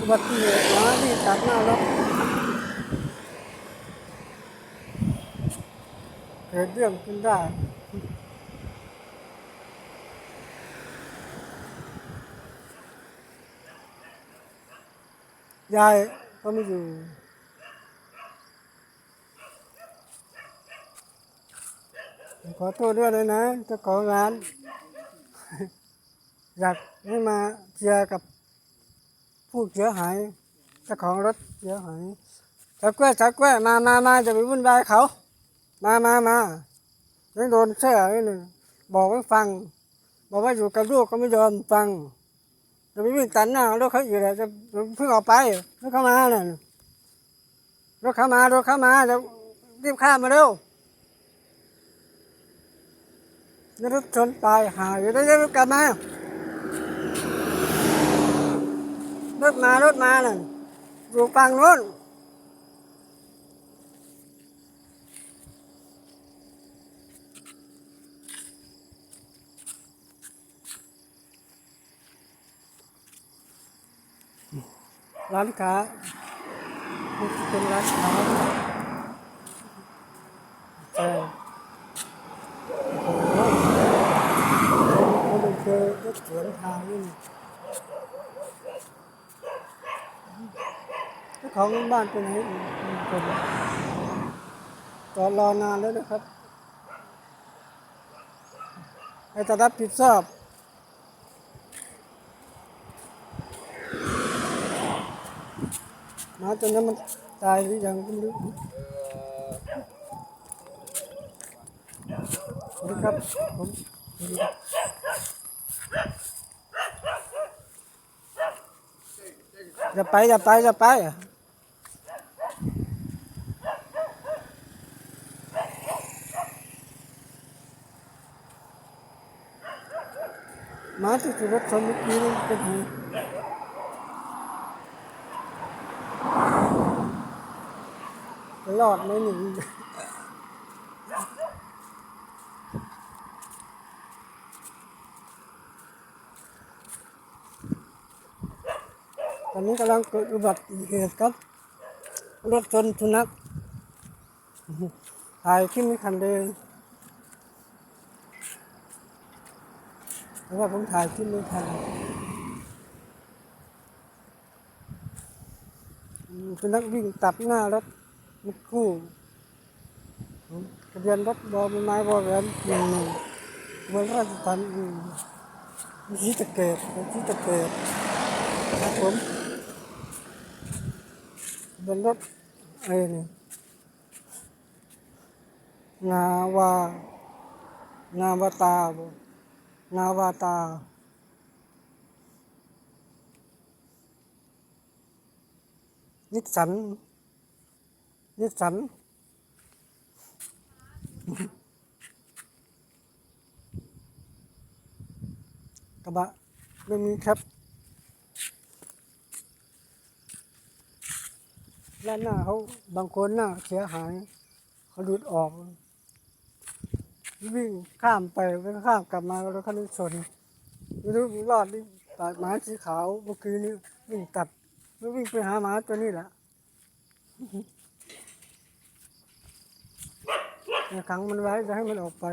อุบัติเหตุหมาที่ตัดหน้ารถเกิดเรื่องขึ้นได้ยายก็ไม่อยู่ขอโทษด้วยเลยนะเจ้าของร้าน อยากให้มาเคลียร์กับ ผู้เสียหายเจ้าของรถเสียหายจักแก้จักแก้มามามาจะไปวุ่นวายเขา มามามายังโดนแช่ไว้หนึ่งบอกให้ฟัง บอกว่าอยู่กับลูกก็ไม่ยอมฟังจะไปวิ่งตัดหน้ารถเขาอีกแล้วจะเพิ่งออกไปรถเข้ามาน่ะรถเข้ามารถเข้ามาจะรีบข้ามมาเร็วนี่รถชนตายหายอยู่ได้ยังกลับมา รถมารถมาน่ะอยู่ฝั่งโน้นร้านค้าเป็นร้านค้าใช่เขาไปเจอรถสวนทางนี่เจ้า ของบ้านเป็นไงอีกคนจอรอนานแล้วนะครับให้จะรับผิดชอบมาตัวนั้นมันตายหรือยังก็ไม่รู้สวัสดีครับผมอย่าไปอย่าไปอย่าไปหมา ที่รถชนเมื่อกี้นี่เป็นไงจะรอดไหมหนึ่งตอนนี้กำลังเกิดอุบัติเหตุครับ รถชนสุนัขถ่ายคลิปไม่ทันเลยเพ ราะว่าผมถ่ายคลิปไม่ทันอืมสุนัขวิ่งตัดหน้ารถรถคู่ทะเบียนรถบอมไม้บอแหวนหนึ่งหนึ่งเมืองราชธานีที่ตะเกียบที่ตะเกียบครับผมทะเบียนรถไอ้นี่นาวานาวตาบ่ นาวาตา นิสสัน นิสสัน กระบะเรื่องนี้ครับด้านหน้าเขาบางคนหน้าเสียหาย เขาหลุดออก วิ่งข้ามไปวิ่งข้ามกลับมาแล้วเขาเลยชนไม่รู้รอดนี่ตาดหมาสีขาวเมื่อกี้นี้วิ่งตัดแล้ววิ่งไปหาหมาตัวนี้แหละเนี่ยขังมันไว้จะให้มันออกไป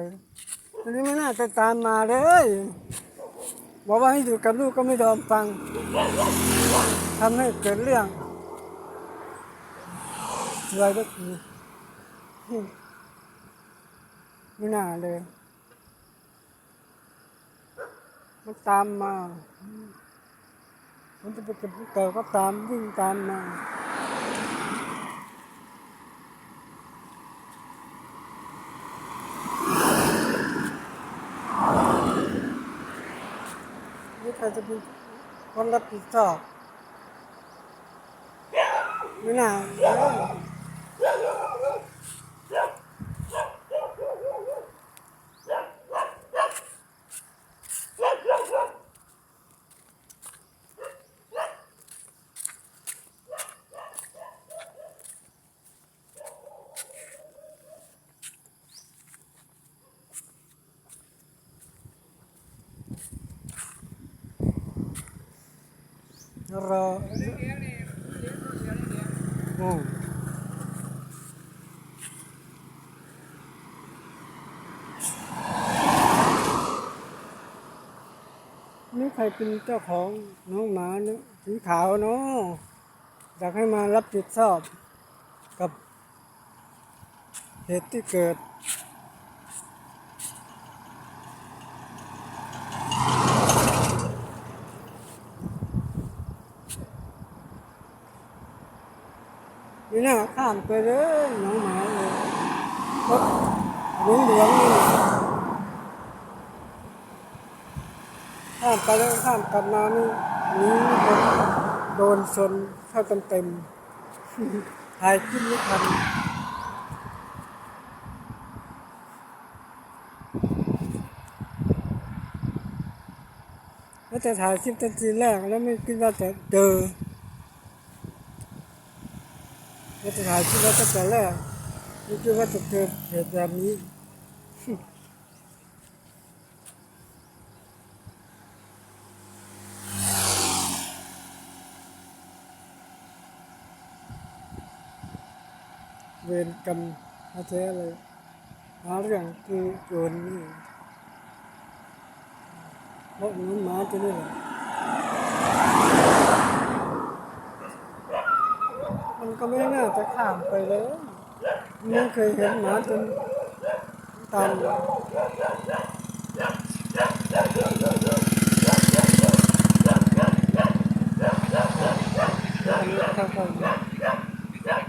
ตัวนี้ไม่น่าจะตามมาเลยบอกว่าให้อยู่กับลูกก็ไม่ยอมฟังทำให้เกิดเรื่องอะไรก็คือ ไม่น่าเลย มันตามมา มันจะไปเก็บเก่าก็ตามวิ่งตามมานี่ใครจะเป็นคนรับผิดชอบไม่น่า รออืมนี่ใครเป็นเจ้าของน้องหมาเนี่ยสีขาวเนาะอยากให้มารับผิดชอบกับเหตุที่เกิด นี่น่าข้ามไปเลยน้องหมาเลยรถเหลืองเหลืองๆนี่ข้ามไปแล้วข้ามกลับมานี่นี่โดนชนเข้าเต็มเต็มถ่ายคลิปไม่ทันแล้วจะถ่ายคลิปตั้งทีแรกแล้วไม่คิดว่าจะเจอ ก็จะถ่ายคลิปแล้วก็จะแรกไม่คิดว่าจะเกิดเหตุแบบนี้เวรกรรมมาแท้เลยหาเรื่องคือโจรนี่เพราะหนูหมาตัวนี้แหละ มันก็ไม่น่าจะข้ามไปเลยไม่เคยเห็นหมาจนตามเข้าเข้า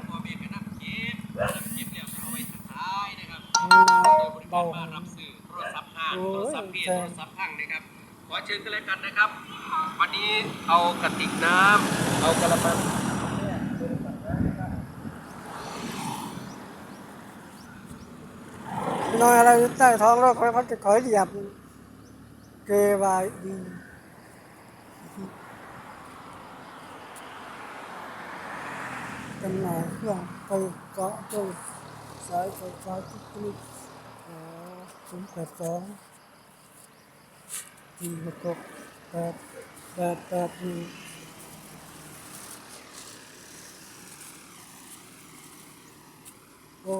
ตัวเมียก็นับคลิปนับคลิปเนี่ยเอาไว้สุดท้ายนะครับาเดี๋ยบริการบ้านรับซื้อโทรศัพท์ห้างโอ้โทยรศัพท์เพียแพงโทรศัพท์ห้างนะครับขอเชิญกันเลยกันนะครับ วันนี้เอากระติกน้ำเอากระมัง นอนอะไรอยู่ใต้ท้องรถเขาจะขอเหยียบเกวายดีจำหน่ายเครื่องไปเกาะตรงสายไฟฟ้าทุกชนิดอ๋อศูนย์แปดสองสี่หกหกแปดแปดแปดหนึ่งโอ้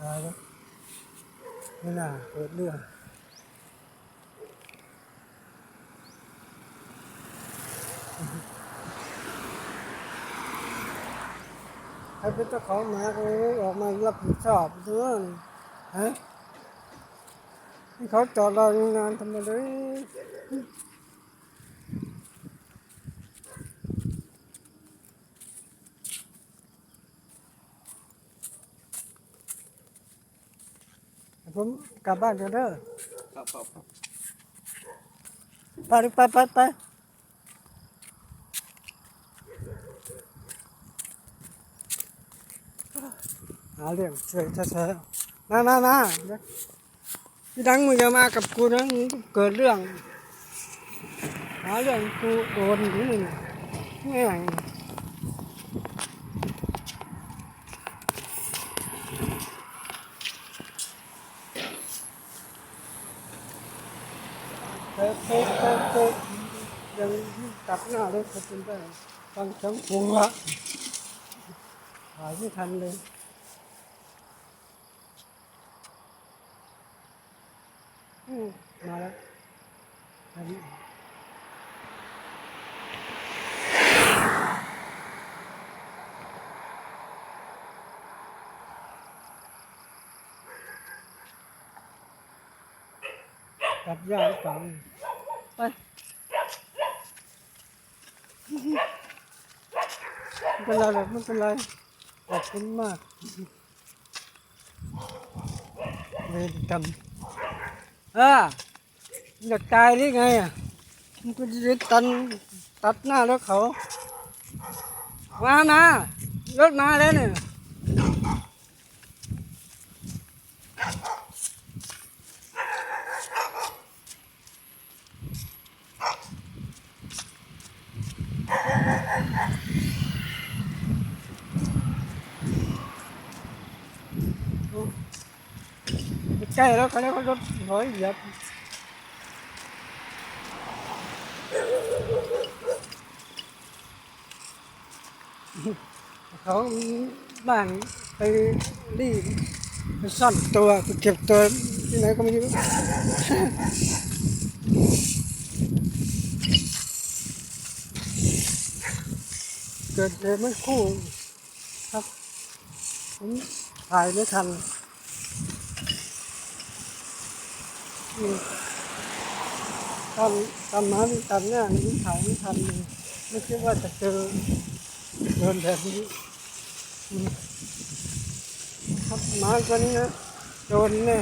ตายแล้ว ไม่น่าเกิดเรื่องใครเป็นเจ้าของหมาก็เลยออกมารับผิดชอบเรื่องฮะนี่เขาจอดรอนานทำไมเลย ผมกลับบ้านกันเด้อครับครับครับไปดิไปไปไปหาเรื่องช่วยเธอๆมามามาเดี๋ยวพี่ดังมึงอย่ามากับกูนะมึงเกิดเรื่องหาเรื่องกูโดนอยู่นี่นะแม่งเตะเตะเตะเตะยังตัดหน้ารถเขาเป็นได้ฟังจังหัวหายไม่ทันเลยอืมาแล้วอันนี้ตัดหญ้าหรือเปล่า ไปไม่เป็นไรหรอกไม่เป็นไรขอบคุณมากเวรกรรมเอ่าอยากตายได้ไงอะมันก็จะตันตัดหน้ารถเขามามารถมาแล้วเนี่ย ล้แล้วเขาแล้วเขารถถอยเหยียบเขาบ้านไปรีบไปซ่อนตัวไปเก็บตัวที่ไหนก็ไม่รู้เกิดเหตุไม่คู่ครับผมถ่ายไม่ทัน อืมตอนตอนมาตอนหน้านี่ขายไม่ทันเลยไม่คิดว่าจะเจอเดินแบบนี้ครับมาตัวนี้นะโดนแน่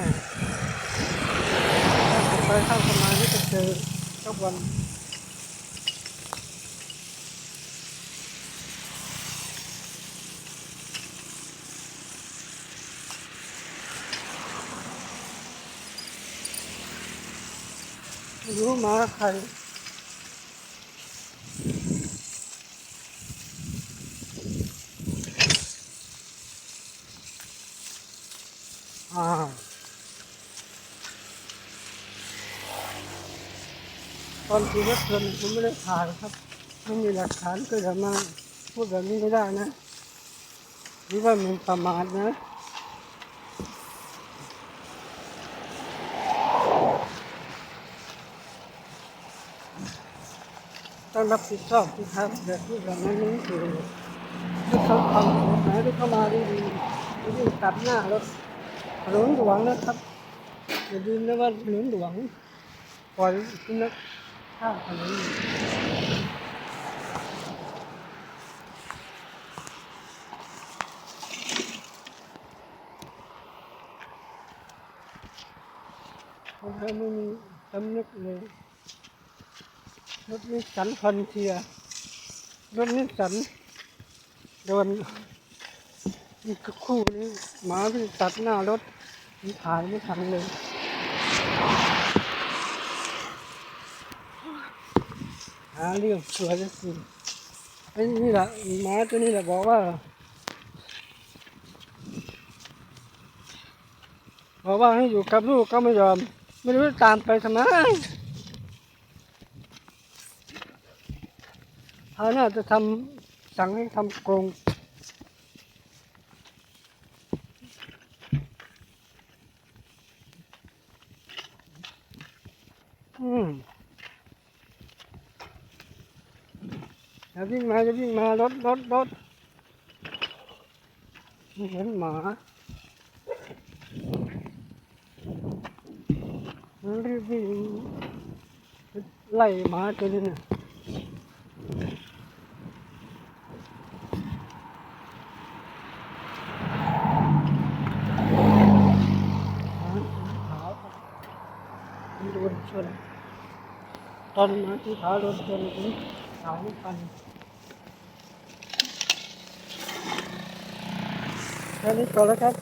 ถ้าผมไปข้างสมานี่จะเจอทุกวัน รู้มาใครอ่าตอนที่รถชนผมไม่ได้ถ่ายครับไม่มีหลักฐานก็อย่ามาพูดแบบนี้ไม่ได้นะนี่ว่ามันประมาทนะ ต้อง รับผิดชอบที่ครับแต่ที่แบบนั้นนี่คือที่เขาทำกฎหายที่เข้ามาดีดีๆที่ตัดหน้ารถถนนหลวงนะครับอย่าลืมนะว่าถนนหลวงปล่อยที่นักข้ามถนนคนไทยไม่มีสำนึกเลย รถนิสสันคอนเทียรถนิสสันโดนอีกคู่นี้หมาวิ่งตัดหน้ารถมันถ่ายไม่ทันเลยหาเรื่องสวยจะสิไอ้นี่แหละหมาตัวนี้แหละบอกว่าบอกว่าให้อยู่กับลูกก็ไม่ยอม ไม่รู้จะตามไปทำไม เขาน่าจะทำสั่งให้ทำกรงอืมอย่าวิ่งมาอย่าวิ่งมารถรถรถเห็นหมามันรีบวิ่งไล่หมาตัวนี้นะ หมาสีขาวครับมันโดนชน ตอนหมาสีขาวโดนชนผมขาไม่ทันแค่นี้ก่อนแล้วครับ